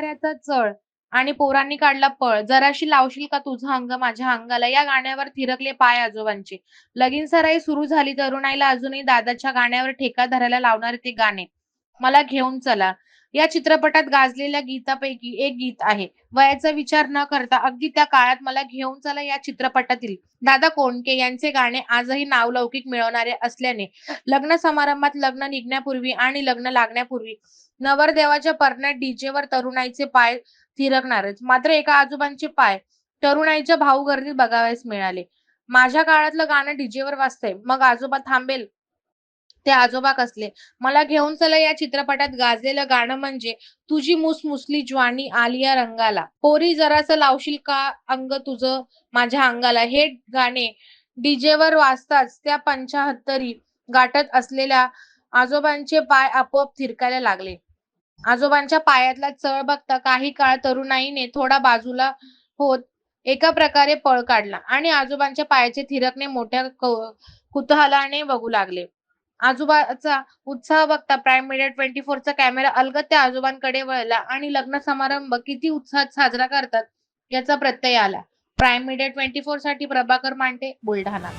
म्हाताऱ्याचा चळ आणि पोरांनी काढला पळ. जराशी लावशील का तुझा अंग माझ्या अंगाला? या गाण्यावर थिरकले पाय आजोबांचे. लगीन सराई सुरू झाली. तरुणाईला अजूनही दादाच्या गाण्यावर ठेका धरायला लावणारे ते गाणे. मला घेऊन चला. या चित्रपटात गाजलेल्या गीतापैकी एक गीत आहे. वयाचा विचार न करता अगदी त्या काळात मला घेऊन चला या चित्रपटातील. दादा कोंडके यांचे गाणे आजही नावलौकिक मिळवणारे असल्याने लग्न समारंभात लग्न निघण्यापूर्वी आणि लग्न लागण्यापूर्वी नवरदेवाच्या परण्यात डीजेवर तरुणाईचे पाय थिरकणारच. मात्र एका आजोबांचे पाय तरुणाईच्या भाऊ गर्दीत बघावयास मिळाले. माझ्या काळातलं गाणं डीजेवर वाजतंय. मग आजोबा थांबेल. ते आजोबा कसले? मला घेऊन चला या चित्रपटात गाजलेलं गाणं म्हणजे तुझी मुसमुसली ज्वानी आलिया रंगाला. पोरी जरासं लावशील का अंग तुझं माझ्या अंगाला? हे गाणे डीजेवर वाजताच त्या पंचाहत्तरी गाठत असलेल्या आजोबांचे पाय आपोआप थिरकायला लागले. आजोबांच्या पायातला चळ बघता काही काळ तरुणाईने थोडा बाजूला होत एका प्रकारे पळ काढला आणि आजोबांच्या पायाचे थिरकणे मोठ्या कुतूहलाने बघू लागले. आजोबाचा उत्साह बघता प्राईम मीडिया ट्वेंटी फोरचा कॅमेरा अलगद त्या आजोबांकडे वळला आणि लग्न समारंभ किती उत्साहात साजरा करतात याचा प्रत्यय आला. प्राईम मीडिया ट्वेंटी फोरसाठी प्रभाकर मांडे बुलढाणा.